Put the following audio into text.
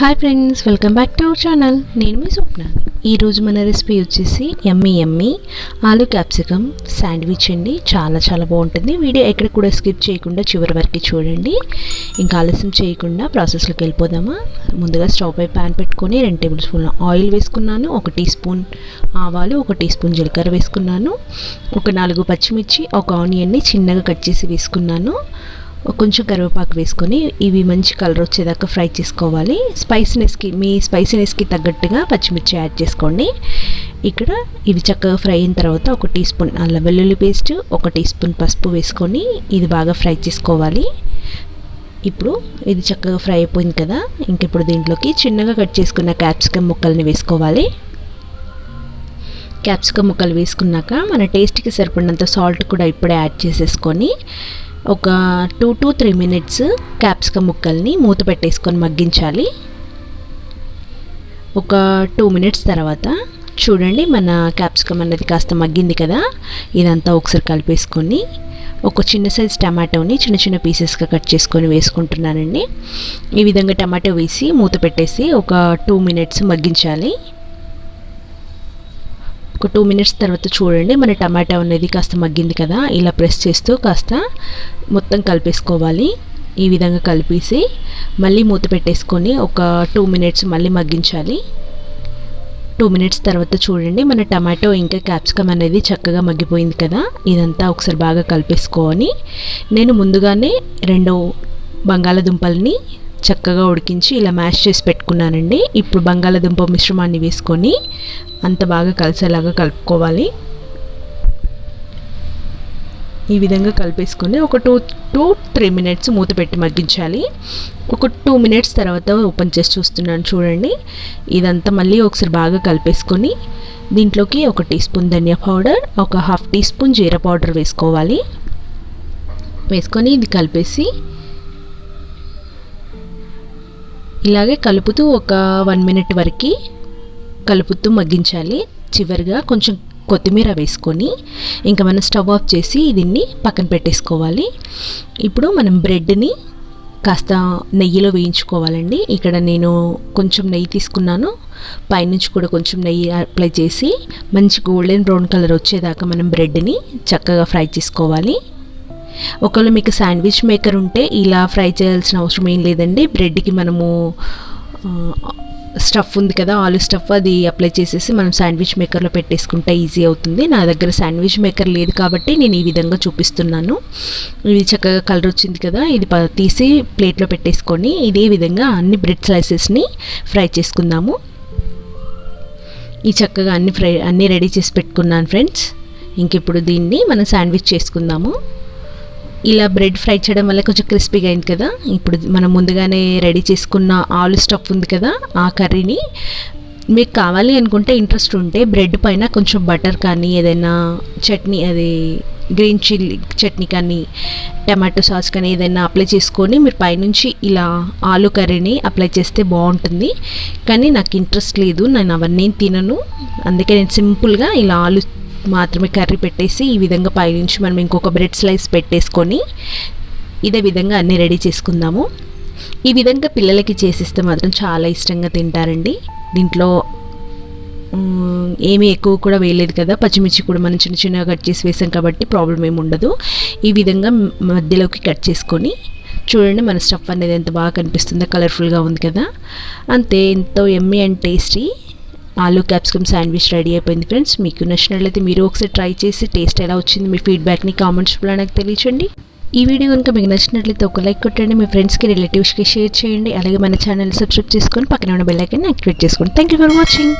Hi friends welcome back to our channel నేను మీ స్వప్నాని ఈరోజు మన రెసిపీ వచ్చేసి yummy yummy aloo capsicum sandwich అండి. చాలా చాలా బాగుంటుంది. వీడియో ఎక్కడ కూడా స్కిప్ చేయకుండా చివరి వరకు చూడండి. ఇంకా ఆలస్యం చేయకుండా ప్రాసెస్లోకి వెళ్ళిపోదామా? ముందుగా స్టవ్ పై ప్యాన్ పెట్టుకొని రెండు టేబుల్ స్పూన్ల ఆయిల్ వేసుకున్నాను. ఒక టీ స్పూన్ ఆవాలు ఒక టీ స్పూన్ జీలకర్ర వేసుకున్నాను. ఒక నాలుగు పచ్చిమిర్చి ఒక ఆనియన్ని చిన్నగా కట్ చేసి వేసుకున్నాను. కొంచెం కరివేపాకు వేసుకొని ఇవి మంచి కలర్ వచ్చేదాకా ఫ్రై చేసుకోవాలి. స్పైసీనెస్కి మీ స్పైసీనెస్కి తగ్గట్టుగా పచ్చిమిర్చి యాడ్ చేసుకోండి. ఇక్కడ ఇవి చక్కగా ఫ్రై అయిన తర్వాత ఒక టీ స్పూన్ అల్లం వెల్లుల్లి పేస్ట్ ఒక టీ స్పూన్ పసుపు వేసుకొని ఇది బాగా ఫ్రై చేసుకోవాలి. ఇప్పుడు ఇది చక్కగా ఫ్రై అయిపోయింది కదా ఇంక ఇప్పుడు దీంట్లోకి చిన్నగా కట్ చేసుకున్న క్యాప్సికమ్ ముక్కల్ని వేసుకోవాలి. క్యాప్సికమ్ ముక్కలు వేసుకున్నాక మన టేస్ట్కి సరిపడినంత సాల్ట్ కూడా ఇప్పుడే యాడ్ చేసేసుకొని ఒక two to three minutes capsicum ముక్కల్ని మూత పెట్టేసుకొని మగ్గించాలి. ఒక టూ మినిట్స్ తర్వాత చూడండి మన క్యాప్సికమ్ అనేది కాస్త మగ్గింది కదా. ఇదంతా ఒకసారి కలిపేసుకొని ఒక చిన్న సైజ్ టమాటోని చిన్న చిన్న పీసెస్గా కట్ చేసుకొని వేసుకుంటున్నానండి. ఈ విధంగా టమాటో వేసి మూత పెట్టేసి ఒక టూ మినిట్స్ మగ్గించాలి. ఒక టూ మినిట్స్ తర్వాత చూడండి. మన టమాటా అనేది కాస్త మగ్గింది కదా. ఇలా ప్రెస్ చేస్తూ కాస్త మొత్తం కలిపేసుకోవాలి. ఈ విధంగా కలిపేసి మళ్ళీ మూత పెట్టేసుకొని ఒక టూ మినిట్స్ మళ్ళీ మగ్గించాలి. టూ మినిట్స్ తర్వాత చూడండి. మన టమాటో ఇంకా క్యాప్సికమ్ అనేది చక్కగా మగ్గిపోయింది కదా. ఇదంతా ఒకసారి బాగా కలిపేసుకొని నేను ముందుగానే రెండు బంగాళదుంపల్ని చక్కగా ఉడికించి ఇలా మ్యాష్ చేసి పెట్టుకున్నానండి. ఇప్పుడు బంగాళదుంప మిశ్రమాన్ని వేసుకొని అంత బాగా కలిసేలాగా కలుపుకోవాలి. ఈ విధంగా కలిపేసుకొని ఒక టూ టూ త్రీ మినిట్స్ మూత పెట్టి మగ్గించాలి. ఒక టూ మినిట్స్ తర్వాత ఓపెన్ చేసి చూస్తున్నాను చూడండి. ఇదంతా మళ్ళీ ఒకసారి బాగా కలిపేసుకొని దీంట్లోకి ఒక టీ స్పూన్ ధనియా పౌడర్ ఒక half teaspoon jeera powder వేసుకోవాలి. వేసుకొని ఇది కలిపేసి ఇలాగే కలుపుతూ ఒక వన్ మినిట్ వరకు కలుపుతూ మగ్గించాలి. చివరిగా కొంచెం కొత్తిమీర వేసుకొని ఇంకా మనం స్టవ్ ఆఫ్ చేసి దీన్ని పక్కన పెట్టేసుకోవాలి. ఇప్పుడు మనం బ్రెడ్ని కాస్త నెయ్యిలో వేయించుకోవాలండి. ఇక్కడ నేను కొంచెం నెయ్యి తీసుకున్నాను. పైనుంచి కూడా కొంచెం నెయ్యి అప్లై చేసి మంచి గోల్డెన్ బ్రౌన్ కలర్ వచ్చేదాకా మనం బ్రెడ్ని చక్కగా ఫ్రై చేసుకోవాలి. ఒకవేళ మీకు శాండ్విచ్ మేకర్ ఉంటే ఇలా ఫ్రై చేయాల్సిన అవసరం ఏం లేదండి. బ్రెడ్కి మనము స్టఫ్ ఉంది కదా ఆలు స్టఫ్ అది అప్లై చేసేసి మనం శాండ్విచ్ మేకర్లో పెట్టేసుకుంటే ఈజీ అవుతుంది. నా దగ్గర శాండ్విచ్ మేకర్ లేదు కాబట్టి నేను ఈ విధంగా చూపిస్తున్నాను. ఇది చక్కగా కలర్ వచ్చింది కదా ఇది తీసి ప్లేట్లో పెట్టేసుకొని ఇదే విధంగా అన్ని బ్రెడ్ స్లైసెస్ని ఫ్రై చేసుకుందాము. ఈ చక్కగా అన్ని ఫ్రై అన్నీ రెడీ చేసి పెట్టుకున్నాను ఫ్రెండ్స్ ఇంకిప్పుడు దీన్ని మనం శాండ్విచ్ చేసుకుందాము. ఇలా బ్రెడ్ ఫ్రై చేయడం వల్ల కొంచెం క్రిస్పీగా అయింది కదా. ఇప్పుడు మనం ముందుగానే రెడీ చేసుకున్న ఆలు స్టఫ్ ఉంది కదా ఆ కర్రీని. మీకు కావాలి అనుకుంటే ఇంట్రెస్ట్ ఉంటే బ్రెడ్ పైన కొంచెం బటర్ కానీ ఏదైనా చట్నీ అది గ్రీన్ చిల్లీ చట్నీ కానీ టమాటో సాస్ కానీ ఏదైనా అప్లై చేసుకొని మీరు పైనుంచి ఇలా ఆలు కర్రీని అప్లై చేస్తే బాగుంటుంది. కానీ నాకు ఇంట్రెస్ట్ లేదు నేను అవన్నీ తినను. అందుకే నేను సింపుల్గా ఇలా ఆలు మాత్రమే కర్రీ పెట్టేసి ఈ విధంగా పైనుంచి మనం ఇంకొక బ్రెడ్ స్లైస్ పెట్టేసుకొని ఇదే విధంగా అన్నీ రెడీ చేసుకుందాము. ఈ విధంగా పిల్లలకి చేసిస్తే మాత్రం చాలా ఇష్టంగా తింటారండి. దీంట్లో ఏమీ ఎక్కువ కూడా వేయలేదు కదా. పచ్చిమిర్చి కూడా మనం చిన్న చిన్నగా కట్ చేసి వేసాం కాబట్టి ప్రాబ్లం ఏమి ఉండదు. ఈ విధంగా మధ్యలోకి కట్ చేసుకొని చూడండి మన స్టఫ్ అనేది ఎంత బాగా కనిపిస్తుందో కలర్ఫుల్గా ఉంది కదా. అంతే ఎంతో yummy and tasty. Aloo capsicum sandwich ready అయిపోయింది ఫ్రెండ్స్. మీకు నచ్చినట్లయితే మీరు ఒకసారి ట్రై చేసి టేస్ట్ ఎలా వచ్చింది మీ ఫీడ్బ్యాక్ని కామెంట్స్లో నాకు తెలియచండి ఈ వీడియో కనుక మీకు నచ్చినట్లయితే ఒక లైక్ కొట్టండి మీ ఫ్రెండ్స్కి రిలేటివ్స్కి షేర్ చేయండి. అలాగే మన ఛానల్ సబ్స్క్రైబ్ చేసుకొని పక్కన ఉన్న బెల్లైకన్ యాక్టివేట్ చేసుకోండి. Thank you for watching